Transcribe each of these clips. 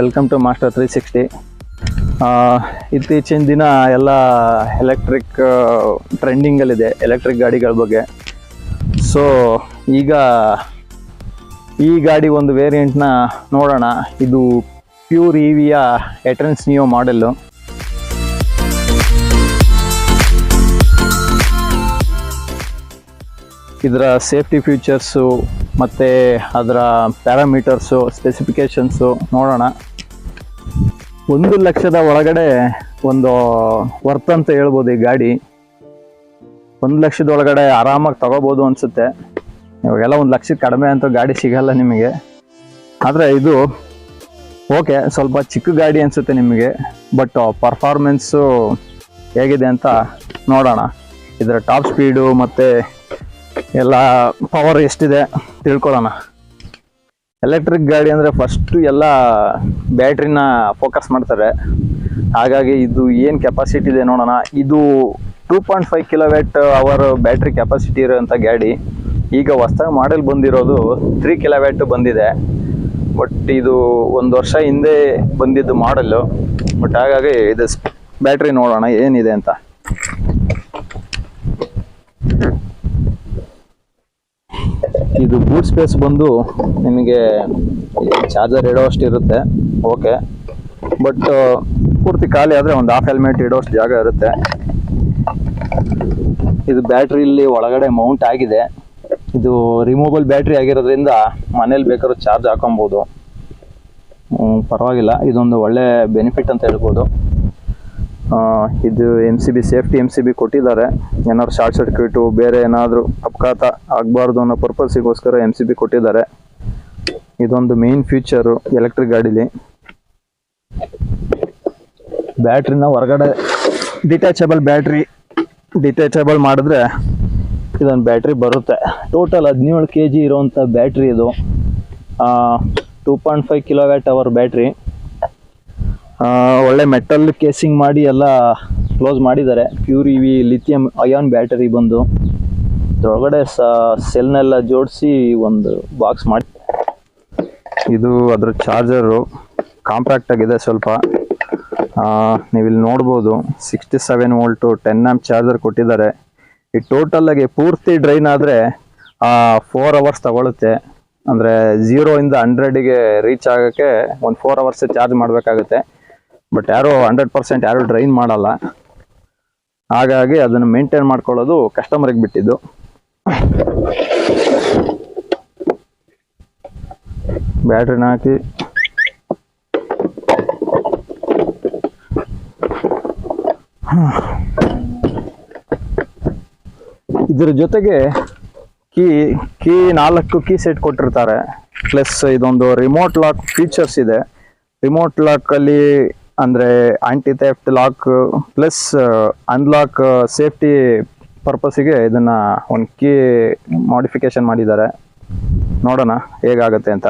Welcome to master three sixty ಇತ್ತೀಚಿನ ದಿನ ಎಲ್ಲ ಎಲೆಕ್ಟ್ರಿಕ್ ಟ್ರೆಂಡಿಂಗಲ್ಲಿದೆ ಎಲೆಕ್ಟ್ರಿಕ್ ಗಾಡಿಗಳ ಬಗ್ಗೆ. ಸೊ ಈಗ ಈ ಗಾಡಿ ಒಂದು ವೇರಿಯಂಟ್ನ ನೋಡೋಣ. ಇದು ಪ್ಯೂರ್ ಇ ವಿಯ ಎಟ್ರೆನ್ಸ್ ನಿಯೋ ಮಾಡೆಲ್ಲು ಇದರ ಸೇಫ್ಟಿ ಫ್ಯೂಚರ್ಸು ಮತ್ತು ಅದರ ಪ್ಯಾರಾಮೀಟರ್ಸು ಸ್ಪೆಸಿಫಿಕೇಷನ್ಸು ನೋಡೋಣ. ಒಂದು ಲಕ್ಷದ ಒಳಗಡೆ ಒಂದು ವರ್ತ್ ಅಂತ ಹೇಳ್ಬೋದು ಈ ಗಾಡಿ. ಒಂದು ಲಕ್ಷದ ಒಳಗಡೆ ಆರಾಮಾಗಿ ತಗೋಬೋದು ಅನಿಸುತ್ತೆ. ಇವಾಗೆಲ್ಲ ಒಂದು ಲಕ್ಷಕ್ಕೆ ಕಡಿಮೆ ಅಂತ ಗಾಡಿ ಸಿಗಲ್ಲ ನಿಮಗೆ. ಆದರೆ ಇದು ಓಕೆ, ಸ್ವಲ್ಪ ಚಿಕ್ಕ ಗಾಡಿ ಅನಿಸುತ್ತೆ ನಿಮಗೆ, ಬಟ್ ಪರ್ಫಾರ್ಮೆನ್ಸು ಹೇಗಿದೆ ಅಂತ ನೋಡೋಣ. ಇದರ ಟಾಪ್ ಸ್ಪೀಡು ಮತ್ತು ಎಲ್ಲ ಪವರ್ ಎಷ್ಟಿದೆ ತಿಳ್ಕೊಳ್ಳೋಣ. ಎಲೆಕ್ಟ್ರಿಕ್ ಗಾಡಿ ಅಂದರೆ ಫಸ್ಟು ಎಲ್ಲ ಬ್ಯಾಟ್ರಿನ ಫೋಕಸ್ ಮಾಡ್ತಾರೆ. ಹಾಗಾಗಿ ಇದು ಏನು ಕೆಪಾಸಿಟಿ ಇದೆ ನೋಡೋಣ. ಇದು two point five kilowatt hour battery capacity ಇರೋಂಥ ಗಾಡಿ. ಈಗ ಹೊಸ್ದಾಗಿ ಮಾಡೆಲ್ ಬಂದಿರೋದು ತ್ರೀ ಕಿಲೋವ್ಯಾಟ್ ಬಂದಿದೆ. ಬಟ್ ಇದು ಒಂದು ವರ್ಷ ಹಿಂದೆ ಬಂದಿದ್ದು ಮಾಡೆಲ್ಲು ಬಟ್ ಹಾಗಾಗಿ ಇದು ಬ್ಯಾಟ್ರಿ ನೋಡೋಣ ಏನಿದೆ ಅಂತ. ಇದು ಬೂಟ್ ಸ್ಪೇಸ್ ಬಂದು ನಿಮಗೆ ಚಾರ್ಜರ್ ಇಡೋಷ್ಟು ಇರುತ್ತೆ. ಓಕೆ ಬಟ್ ಪೂರ್ತಿ ಖಾಲಿ ಆದರೆ ಒಂದು ಹಾಫ್ ಹೆಲ್ಮೆಟ್ ಇಡೋಷ್ಟು ಜಾಗ ಇರುತ್ತೆ. ಇದು ಬ್ಯಾಟ್ರಿ ಇಲ್ಲಿ ಒಳಗಡೆ ಮೌಂಟ್ ಆಗಿದೆ. ಇದು ರಿಮೂವಬಲ್ ಬ್ಯಾಟ್ರಿ ಆಗಿರೋದ್ರಿಂದ ಮನೇಲಿ ಬೇಕಾದ್ರೂ ಚಾರ್ಜ್ ಹಾಕೊಬೋದು. ಪರವಾಗಿಲ್ಲ. ಇದೊಂದು ಒಳ್ಳೆ ಬೆನಿಫಿಟ್ ಅಂತ ಹೇಳ್ಬೋದು. ಇದು M C B safety M C B ಕೊಟ್ಟಿದ್ದಾರೆ. ಏನಾದ್ರು ಶಾರ್ಟ್ ಸರ್ಕ್ಯೂಟು ಬೇರೆ ಏನಾದರೂ ಅಪಘಾತ ಆಗಬಾರ್ದು ಅನ್ನೋ ಪರ್ಪಸ್ಸಿಗೋಸ್ಕರ ಎಂ ಸಿ ಬಿ ಕೊಟ್ಟಿದ್ದಾರೆ. ಇದೊಂದು ಮೇನ್ ಫ್ಯೂಚರು ಎಲೆಕ್ಟ್ರಿಕ್ ಗಾಡೀಲಿ. ಬ್ಯಾಟ್ರಿನ ಹೊರಗಡೆ ಡಿಟ್ಯಾಚಬಲ್ ಬ್ಯಾಟ್ರಿ ಡಿಟ್ಯಾಚಬಲ್ ಮಾಡಿದ್ರೆ ಇದೊಂದು ಬ್ಯಾಟ್ರಿ ಬರುತ್ತೆ. ಟೋಟಲ್ ಹದಿನೇಳು ಕೆ ಜಿ ಇರೋವಂಥ ಬ್ಯಾಟ್ರಿ ಇದು. Two point five kilo watt hour battery. ಒಳ್ಳೆ ಮೆಟಲ್ ಕೇಸಿಂಗ್ ಮಾಡಿ ಎಲ್ಲ ಕ್ಲೋಸ್ ಮಾಡಿದ್ದಾರೆ. Pure E V lithium ion battery ಬಂದು. ಇದ್ರೊಳಗಡೆ ಸೆಲ್ನೆಲ್ಲ ಜೋಡಿಸಿ ಒಂದು ಬಾಕ್ಸ್ ಮಾಡಿ. ಇದು ಅದರ ಚಾರ್ಜರು ಕಾಂಪ್ಯಾಕ್ಟ್ ಆಗಿದೆ ಸ್ವಲ್ಪ. ನೀವಿಲ್ಲಿ ನೋಡ್ಬೋದು. Sixty seven volt ten amp charger ಕೊಟ್ಟಿದ್ದಾರೆ. ಈ ಟೋಟಲ್ ಆಗಿ ಪೂರ್ತಿ ಡ್ರೈನ್ ಆದರೆ ಫೋರ್ ಅವರ್ಸ್ ತಗೊಳುತ್ತೆ. ಅಂದರೆ ಇಂದ ಹಂಡ್ರೆಡಿಗೆ ರೀಚ್ ಆಗೋಕ್ಕೆ ಒಂದು ಫೋರ್ ಅವರ್ಸ್ ಚಾರ್ಜ್ ಮಾಡಬೇಕಾಗುತ್ತೆ. ಬಟ್ ಯಾರೋ ಹಂಡ್ರೆಡ್ ಪರ್ಸೆಂಟ್ ಯಾರೂ ಡ್ರೈನ್ ಮಾಡಲ್ಲ. ಹಾಗಾಗಿ ಅದನ್ನು ಮೇಂಟೈನ್ ಮಾಡ್ಕೊಳ್ಳೋದು ಕಸ್ಟಮರಿಗೆ ಬಿಟ್ಟಿದ್ದು. ಬ್ಯಾಟ್ರಿನ ಹಾಕಿ. ಇದ್ರ ಜೊತೆಗೆ ಕೀ ಕೀ ನಾಲ್ಕು ಕೀ ಸೆಟ್ ಕೊಟ್ಟಿರ್ತಾರೆ. ಪ್ಲಸ್ ಇದೊಂದು ರಿಮೋಟ್ ಲಾಕ್ ಫೀಚರ್ಸ್ ಇದೆ. ರಿಮೋಟ್ ಲಾಕಲ್ಲಿ ಅಂದ್ರೆ anti theft lock plus unlock safety ಪರ್ಪಸ್ಸಿಗೆ ಇದನ್ನ ಒಂದು ಕೀ ಮಾಡಿಫಿಕೇಶನ್ ಮಾಡಿದ್ದಾರೆ. ನೋಡೋಣ ಹೇಗಾಗುತ್ತೆ ಅಂತ.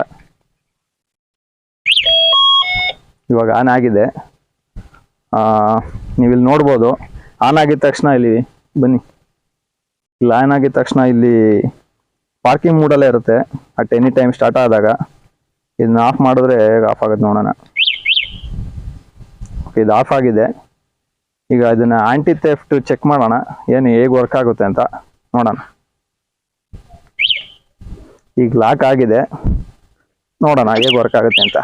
ಇವಾಗ ಆನ್ ಆಗಿದೆ. ನೀವಿಲ್ಲಿ ನೋಡ್ಬೋದು. ಆನ್ ಆಗಿದ ತಕ್ಷಣ ಇಲ್ಲಿ ಬನ್ನಿ. ಇಲ್ಲಿ ಆನ್ ಆಗಿದ ತಕ್ಷಣ ಇಲ್ಲಿ ಪಾರ್ಕಿಂಗ್ ಮೂಡಲ್ಲೇ ಇರುತ್ತೆ. ಅಟ್ ಎನಿ ಟೈಮ್ ಸ್ಟಾರ್ಟ್ ಆದಾಗ, ಇದನ್ನ ಆಫ್ ಮಾಡಿದ್ರೆ ಆಫ್ ಆಗುತ್ತೆ ನೋಡೋಣ. ಓಕೆ ಇದು ಆಫ್ ಆಗಿದೆ. ಈಗ ಇದನ್ನು ಆ್ಯಂಟಿ ಥೆಫ್ಟ್ ಚೆಕ್ ಮಾಡೋಣ. ಏನು ಹೇಗೆ ವರ್ಕ್ ಆಗುತ್ತೆ ಅಂತ ನೋಡೋಣ. ಈಗ ಲಾಕ್ ಆಗಿದೆ. ನೋಡೋಣ ಹೇಗೆ ವರ್ಕ್ ಆಗುತ್ತೆ ಅಂತ.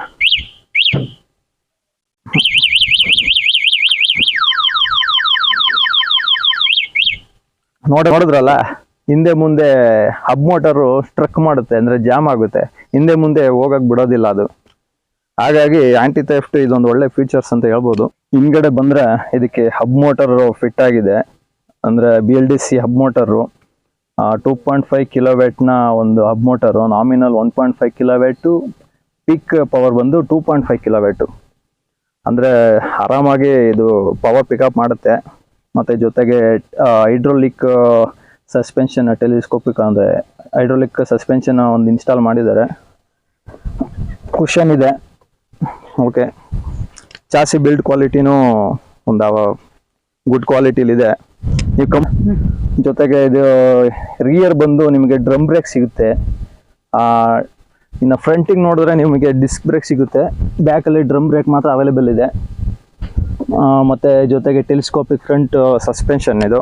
ನೋಡಿ, ನೋಡಿದ್ರಲ್ಲ? ಹಿಂದೆ ಮುಂದೆ ಹಬ್ ಮೋಟರು ಸ್ಟ್ರಕ್ ಮಾಡುತ್ತೆ, ಅಂದ್ರೆ ಜಾಮ್ ಆಗುತ್ತೆ. ಹಿಂದೆ ಮುಂದೆ ಹೋಗಕ್ಕೆ ಬಿಡೋದಿಲ್ಲ ಅದು. ಹಾಗಾಗಿ ಆಂಟಿ ಥೆಫ್ಟ್ ಇದೊಂದು ಒಳ್ಳೆ ಫೀಚರ್ಸ್ ಅಂತ ಹೇಳ್ಬೋದು. ಹಿಂದ್ಗಡೆ ಬಂದ್ರೆ ಇದಕ್ಕೆ ಹಬ್ ಮೋಟರ್ ಫಿಟ್ ಆಗಿದೆ. ಅಂದ್ರೆ B L D C hub motor two point five ಕಿಲೋವ್ಯಾಟ್ನ ಒಂದು hub motor nominal one point five kilowatt peak power ಬಂದು ಟೂ ಪಾಯಿಂಟ್ ಫೈವ್ ಕಿಲೋವ್ಯಾಟು ಅಂದರೆ ಆರಾಮಾಗಿ ಇದು ಪವರ್ ಪಿಕಪ್ ಮಾಡುತ್ತೆ. ಮತ್ತು ಜೊತೆಗೆ ಹೈಡ್ರೋಲಿಕ್ ಸಸ್ಪೆನ್ಷನ್ ಟೆಲಿಸ್ಕೋಪಿಕ್ ಅಂದರೆ ಹೈಡ್ರೋಲಿಕ್ ಸಸ್ಪೆನ್ಷನ್ ಒಂದು ಇನ್ಸ್ಟಾಲ್ ಮಾಡಿದ್ದಾರೆ. ಕುಷನ್ ಇದೆ. ಓಕೆ. ಚಾಸಿ ಬಿಲ್ಡ್ ಕ್ವಾಲಿಟಿನೂ ಒಂದು ಗುಡ್ ಕ್ವಾಲಿಟಿಲಿದೆ ಈ ಕಮ್ ಜೊತೆಗೆ ಇದು ರಿಯರ್ ಬಂದು ನಿಮಗೆ ಡ್ರಮ್ ಬ್ರೇಕ್ ಸಿಗುತ್ತೆ. ಇನ್ನು ಫ್ರಂಟಿಗೆ ನೋಡಿದ್ರೆ ನಿಮಗೆ ಡಿಸ್ಕ್ ಬ್ರೇಕ್ ಸಿಗುತ್ತೆ. ಬ್ಯಾಕಲ್ಲಿ ಡ್ರಮ್ ಬ್ರೇಕ್ ಮಾತ್ರ ಅವೈಲೇಬಲ್ ಇದೆ. ಮತ್ತೆ ಜೊತೆಗೆ ಟೆಲಿಸ್ಕೋಪಿಕ್ ಫ್ರಂಟ್ ಸಸ್ಪೆನ್ಷನ್ ಇದು.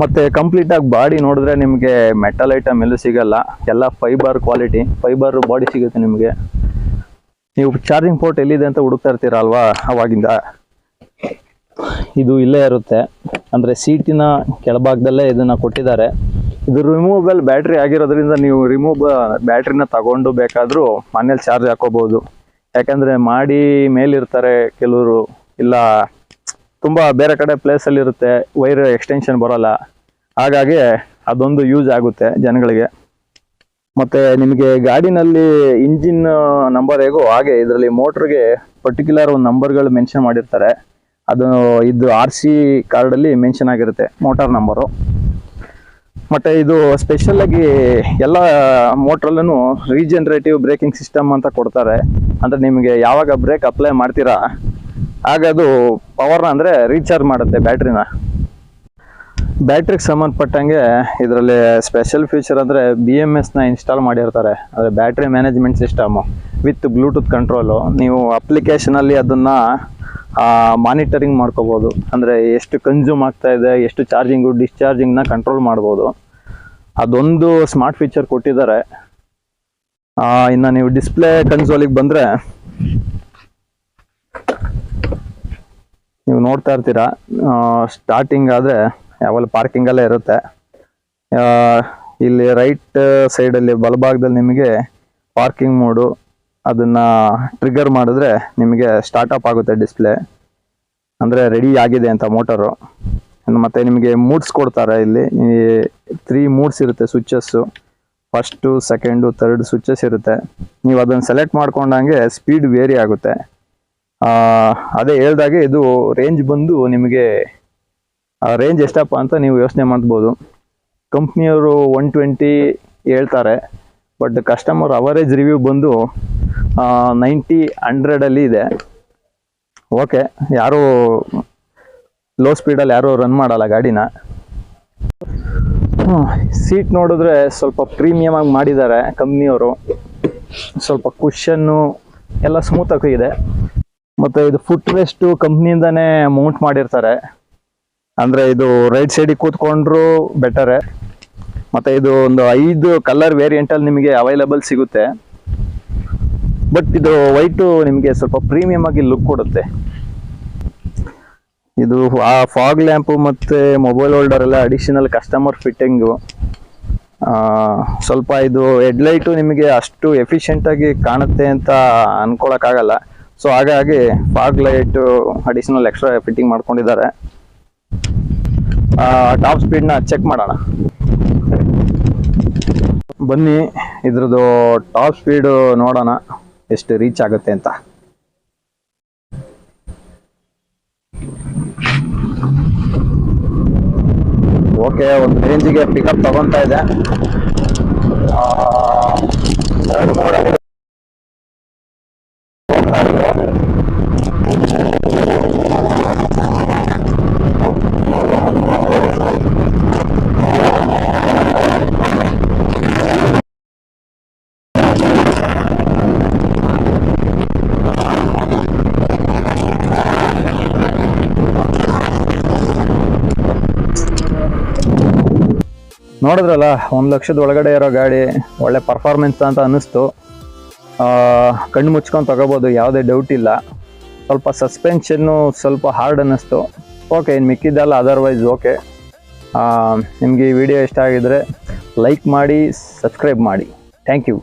ಮತ್ತು ಕಂಪ್ಲೀಟಾಗಿ ಬಾಡಿ ನೋಡಿದ್ರೆ ನಿಮಗೆ ಮೆಟಲ್ ಐಟಮ್ ಎಲ್ಲೂ ಸಿಗಲ್ಲ. ಎಲ್ಲ ಫೈಬರ್ ಕ್ವಾಲಿಟಿ ಫೈಬರ್ ಬಾಡಿ ಸಿಗುತ್ತೆ ನಿಮಗೆ. ನೀವು ಚಾರ್ಜಿಂಗ್ ಪೋರ್ಟ್ ಎಲ್ಲಿದೆ ಅಂತ ಹುಡುಕ್ತಾ ಇರ್ತೀರ ಅಲ್ವಾ ಅವಾಗಿಂದ. ಇದು ಇಲ್ಲೇ ಇರುತ್ತೆ. ಅಂದರೆ ಸೀಟಿನ ಕೆಳಭಾಗದಲ್ಲೇ ಇದನ್ನು ಕೊಟ್ಟಿದ್ದಾರೆ. ಇದು ರಿಮೂವಬಲ್ ಬ್ಯಾಟ್ರಿ ಆಗಿರೋದ್ರಿಂದ ನೀವು ರಿಮೂವ್ ಬ್ಯಾಟ್ರಿನ ತಗೊಂಡು ಬೇಕಾದರೂ ಮನೇಲಿ ಚಾರ್ಜ್ ಹಾಕೋಬೋದು ಯಾಕಂದ್ರೆ ಮಾಡಿ ಮೇಲಿರ್ತಾರೆ ಕೆಲವರು. ಇಲ್ಲ, ತುಂಬ ಬೇರೆ ಕಡೆ ಪ್ಲೇಸಲ್ಲಿರುತ್ತೆ ವೈರ್ ಎಕ್ಸ್ಟೆನ್ಷನ್ ಬರೋಲ್ಲ. ಹಾಗಾಗಿ ಅದೊಂದು ಯೂಸ್ ಆಗುತ್ತೆ ಜನಗಳಿಗೆ. ಮತ್ತೆ ನಿಮಗೆ ಗಾಡಿನಲ್ಲಿ ಇಂಜಿನ್ ನಂಬರ್ ಹೇಗೋ ಹಾಗೆ, ಇದರಲ್ಲಿ ಮೋಟರ್ಗೆ ಪರ್ಟಿಕ್ಯುಲರ್ ಒಂದು ನಂಬರ್ಗಳು ಮೆನ್ಷನ್ ಮಾಡಿರ್ತಾರೆ. ಅದು ಇದು ಆರ್ ಸಿ ಕಾರ್ಡಲ್ಲಿ ಮೆನ್ಷನ್ ಆಗಿರುತ್ತೆ ಮೋಟಾರ್ ನಂಬರು ಮತ್ತು ಇದು ಸ್ಪೆಷಲ್ ಆಗಿ ಎಲ್ಲ ಮೋಟ್ರಲ್ಲೂ ರೀಜನರೇಟಿವ್ ಬ್ರೇಕಿಂಗ್ ಸಿಸ್ಟಮ್ ಅಂತ ಕೊಡ್ತಾರೆ. ಅಂದರೆ ನಿಮಗೆ ಯಾವಾಗ ಬ್ರೇಕ್ ಅಪ್ಲೈ ಮಾಡ್ತೀರಾ ಆಗ ಅದು ಪವರ್ನ ಅಂದರೆ ರೀಚಾರ್ಜ್ ಮಾಡುತ್ತೆ ಬ್ಯಾಟ್ರಿನ ಬ್ಯಾಟ್ರಿಗೆ ಸಂಬಂಧಪಟ್ಟಂಗೆ ಇದರಲ್ಲಿ ಸ್ಪೆಷಲ್ ಫೀಚರ್ ಅಂದರೆ ಬಿ ಎಂ ಎಸ್ನ ಇನ್ಸ್ಟಾಲ್ ಮಾಡಿರ್ತಾರೆ. ಅಂದರೆ battery management system with bluetooth control ನೀವು ಅಪ್ಲಿಕೇಶನಲ್ಲಿ ಅದನ್ನು ಮಾನಿಟರಿಂಗ್ ಮಾಡ್ಕೋಬೋದು. ಅಂದರೆ ಎಷ್ಟು ಕನ್ಸ್ಯೂಮ್ ಆಗ್ತಾ ಇದೆ, ಎಷ್ಟು ಚಾರ್ಜಿಂಗು ಡಿಸ್ಚಾರ್ಜಿಂಗ್ನ ಕಂಟ್ರೋಲ್ ಮಾಡ್ಬೋದು. ಅದೊಂದು ಸ್ಮಾರ್ಟ್ ಫೀಚರ್ ಕೊಟ್ಟಿದ್ದಾರೆ. ಇನ್ನ ನೀವು ಡಿಸ್ಪ್ಲೇ ಕನ್ಸೋಲಿಗೆ ಬಂದರೆ ನೀವು ನೋಡ್ತಾ ಇರ್ತೀರಾ. ಸ್ಟಾರ್ಟಿಂಗ್ ಆದ್ರೆ ಯಾವಲ್ಲ ಪಾರ್ಕಿಂಗಲ್ಲೇ ಇರುತ್ತೆ. ಇಲ್ಲಿ ರೈಟ್ ಸೈಡ್ ಅಲ್ಲಿ ಬಲಭಾಗದಲ್ಲಿ ನಿಮಗೆ ಪಾರ್ಕಿಂಗ್ ಮೋಡು ಅದನ್ನ ಟ್ರಿಗರ್ ಮಾಡಿದ್ರೆ ನಿಮಗೆ ಸ್ಟಾರ್ಟಪ್ ಆಗುತ್ತೆ ಡಿಸ್ಪ್ಲೇ ಅಂದ್ರೆ ರೆಡಿ ಆಗಿದೆ ಅಂತ ಮೋಟರು ಮತ್ತೆ ನಿಮಗೆ ಮೂಡ್ಸ್ ಕೊಡ್ತಾರೆ ಇಲ್ಲಿ. ತ್ರೀ ಮೂಡ್ಸ್ ಇರುತ್ತೆ switches first second third switches ಇರುತ್ತೆ. ನೀವು ಅದನ್ನು ಸೆಲೆಕ್ಟ್ ಮಾಡ್ಕೊಂಡಂಗೆ ಸ್ಪೀಡ್ ವೇರಿ ಆಗುತ್ತೆ. ಅದೇ ಹೇಳ್ದಾಗೆ ಇದು ರೇಂಜ್ ಬಂದು ನಿಮಗೆ ರೇಂಜ್ ಎಷ್ಟಪ್ಪ ಅಂತ ನೀವು ಯೋಚನೆ ಮಾಡ್ಬೋದು. ಕಂಪ್ನಿಯವರು ಒನ್ ಟ್ವೆಂಟಿ ಹೇಳ್ತಾರೆ ಬಟ್ ಕಸ್ಟಮರ್ ಅವರೇಜ್ ರಿವ್ಯೂ ಬಂದು ನೈಂಟಿ ಹಂಡ್ರೆಡಲ್ಲಿ ಇದೆ. ಓಕೆ ಯಾರು ಲೋ ಸ್ಪೀಡಲ್ಲಿ ಯಾರು ರನ್ ಮಾಡಲ್ಲ ಗಾಡಿನ. ಸೀಟ್ ನೋಡಿದ್ರೆ ಸ್ವಲ್ಪ ಪ್ರೀಮಿಯಮ್ ಆಗಿ ಮಾಡಿದ್ದಾರೆ ಕಂಪ್ನಿಯವರು. ಸ್ವಲ್ಪ ಕುಷನ್ನು ಎಲ್ಲ ಸ್ಮೂತ್ ಆಗಿ ಇದೆ. ಮತ್ತೆ ಇದು ಫುಟ್ ರೆಸ್ಟು ಕಂಪ್ನಿಯಿಂದನೇ ಮೌಂಟ್ ಮಾಡಿರ್ತಾರೆ. ಅಂದ್ರೆ ಇದು ರೈಟ್ ಸೈಡ್ ಕೂತ್ಕೊಂಡ್ರು ಬೆಟರ್ ಮತ್ತೆ ಇದು ಒಂದು ಐದು ಕಲರ್ ವೇರಿಯಂಟ್ ಅಲ್ಲಿ ನಿಮಗೆ ಅವೈಲಬಲ್ ಸಿಗುತ್ತೆ. ಬಟ್ ಇದು ವೈಟು ನಿಮಗೆ ಸ್ವಲ್ಪ ಪ್ರೀಮಿಯಂ ಆಗಿ ಲುಕ್ ಕೊಡುತ್ತೆ. ಇದು ಆ ಫಾಗ್ ಲ್ಯಾಂಪು ಮತ್ತೆ ಮೊಬೈಲ್ ಹೋಲ್ಡರ್ ಎಲ್ಲ ಅಡಿಷನಲ್ ಕಸ್ಟಮರ್ ಫಿಟ್ಟಿಂಗು ಸ್ವಲ್ಪ ಇದು ಹೆಡ್ಲೈಟು ನಿಮಗೆ ಅಷ್ಟು ಎಫಿಷಿಯೆಂಟಾಗಿ ಕಾಣುತ್ತೆ ಅಂತ ಅನ್ಕೊಳಕ್ಕಾಗಲ್ಲ. ಸೊ ಹಾಗಾಗಿ fog light additional extra fitting ಮಾಡ್ಕೊಂಡಿದ್ದಾರೆ. ಟಾಪ್ ಸ್ಪೀಡ್ನ ಚೆಕ್ ಮಾಡೋಣ. ಬನ್ನಿ, ಇದ್ರದ್ದು ಟಾಪ್ ಸ್ಪೀಡು ನೋಡೋಣ ಎಷ್ಟು ರೀಚ್ ಆಗುತ್ತೆ ಅಂತ. ಓಕೆ ಒಂದು ರೇಂಜಿಗೆ ಪಿಕಪ್ ತಗೊತಾ ಇದೆ ನೋಡಿದ್ರಲ್ಲ, ಒಂದು ಲಕ್ಷದ ಒಳಗಡೆ ಇರೋ ಗಾಡಿ, ಒಳ್ಳೆ ಪರ್ಫಾರ್ಮೆನ್ಸ್ ಅಂತ ಅನ್ನಿಸ್ತು. ಕಣ್ಣು ಮುಚ್ಕೊಂಡು ತಗೋಬೋದು, ಯಾವುದೇ ಡೌಟ್ ಇಲ್ಲ. ಸ್ವಲ್ಪ ಸಸ್ಪೆನ್ಷನ್ನು ಸ್ವಲ್ಪ ಹಾರ್ಡ್ ಅನ್ನಿಸ್ತು. ಓಕೆ ಇನ್ನು ಮಿಕ್ಕಿದ್ದಲ್ಲ ಅದರ್ವೈಸ್ ಓಕೆ ನಿಮಗೆ ಈ ವಿಡಿಯೋ ಇಷ್ಟ ಆಗಿದ್ರೆ ಲೈಕ್ ಮಾಡಿ ಸಬ್ಸ್ಕ್ರೈಬ್ ಮಾಡಿ. Thank you